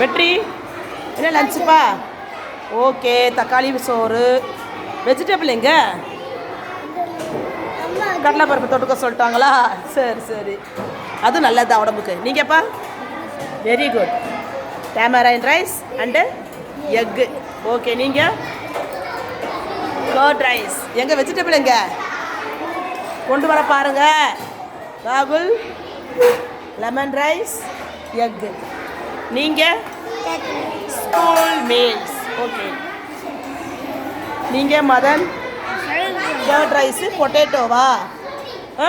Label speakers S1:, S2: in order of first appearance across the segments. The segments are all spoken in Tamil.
S1: வெற்றி. என்ன லஞ்சுப்பா? ஓகே தக்காளி சோறு. வெஜிடபிள் எங்க? கடலைப்பருப்பு தொட்டுக்க சொல்லிட்டாங்களா? சரி சரி. அது நல்லதுதான் உடம்புக்கு. நீங்கப்பா? Very good tamarind rice and egg okay நீங்கள் கர்ட் ரைஸ் எங்கே வெஜிடபிள் எங்கே? கொண்டு வர பாருங்க. ராகுல் லெமன் ரைஸ் எக்கு நீங்கள் ஸ்கூல் மீல்ஸ் ஓகே நீங்கள் மதன் கர்ட் ரைஸு பொட்டேட்டோவா ஆ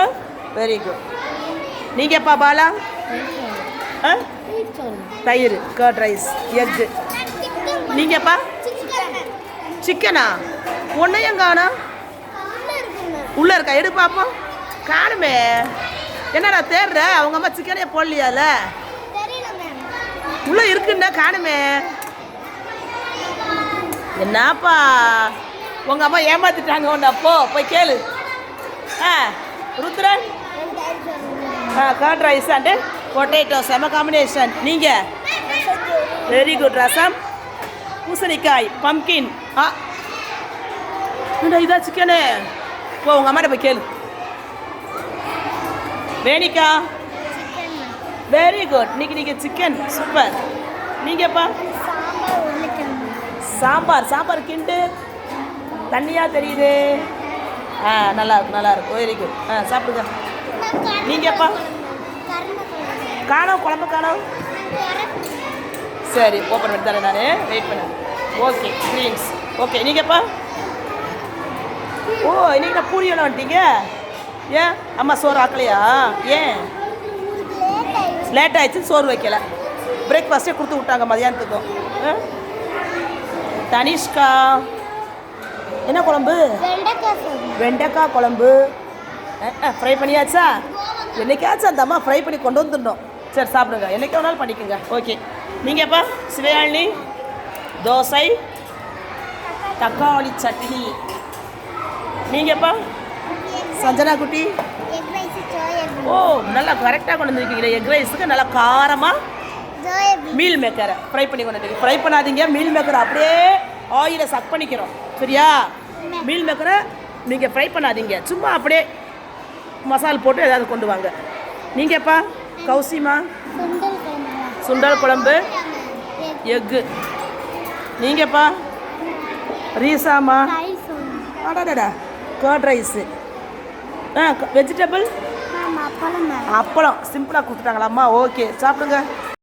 S1: வெரி குட் நீங்கப்பா பாலா? ஆ தயிர் கர்ட் ரைஸ் எக்கு நீங்கப்பா சிக்கனா ஒன்றையும் காணா உள்ளே இருக்கா? எடு பார்ப்போம் காணுமே. என்னடா தேடுற? அவங்க அம்மா சிக்கனே போடலையால? உள்ளே இருக்குன்னா காணுமே. என்னப்பா? உங்கள் அம்மா ஏமாத்திட்டாங்க ஒன்று அப்போ. போய் கேளு. ஆ ருத்ரன் ஆ கர்ட் ரைஸ் அண்டு பொட்டேட்டோ செம காம்பினேஷன் நீங்கள் வெரி குட் ரசம். பூசணிக்காய் பம்கின் ஆ. இந்த இதா சிக்கனு போ உங்கள் அம்மாட்ட போய் கேளு. வேணிக்கா? வெரி குட் இன்னைக்கு நீங்கள் சிக்கன் சூப்பர் நீங்கப்பா? சாம்பார். சாம்பார் கிண்டு. தண்ணியாக தெரியுது. ஆ நல்லா இருக்கும் நல்லா இருக்கும் வெரி குட் ஆ சாப்பிடுங்க. நீங்கப்பா? காணோம் குழம்பு காணோம். சரி ஓப்பன் பண்ணி தரேன் நான். வெயிட் பண்ணேன் ஓகே க்ரீன்ஸ் ஓகே நீங்கப்பா? ஓ இன்னைக்கு நான் பூரியெல்லாம் வந்துட்டீங்க ஏன்? அம்மா சோறு ஆக்கலையா? ஏன்? லேட் ஆயிடுச்சு சோறு வைக்கல. பிரேக்ஃபாஸ்ட்டே கொடுத்து விட்டாங்க மதியானத்துக்கும்? தனிஷ்கா. என்ன குழம்பு? வெண்டைக்காய். குழம்பு. ஃப்ரை பண்ணியாச்சா? என்னைக்காச்சும் அந்த அம்மா ஃப்ரை பண்ணி கொண்டு வந்துடணும். சரி சாப்பிடுங்க. என்னைக்கு வேணாலும் பண்ணிக்கோங்க. ஓகே நீங்கப்பா சிவயாழினி தோசை தக்காளி சட்னி. நீங்கப்பா சஞ்சனா குட்டி. ஓ நல்லா கரெக்டாக கொண்டு வந்துருக்கீங்களே எக் ரைஸுக்கு நல்லா காரமாக மீல் மேக்கரை ஃப்ரை பண்ணி கொண்டு வந்துருக்கீங்க. ஃப்ரை பண்ணாதீங்க மீல் மேக்கரை அப்படியே ஆயிலை சக் பண்ணிக்கிறோம். சரியா? மீல் மேக்கரை நீங்கள் ஃப்ரை பண்ணாதீங்க. சும்மா அப்படியே மசால் போட்டு ஏதாவது கொண்டு வாங்க. நீங்கப்பா கௌசிமா? சுண்டல் குழம்பு. எக்கு நீங்கப்பா ரீசாமா? அடாடா கர்ட் ரைஸு ஆ வெஜிடபிள் அப்பளம் சிம்பிளாக கொடுத்துட்டாங்களாம்மா. ஓகே சாப்பிடுங்க.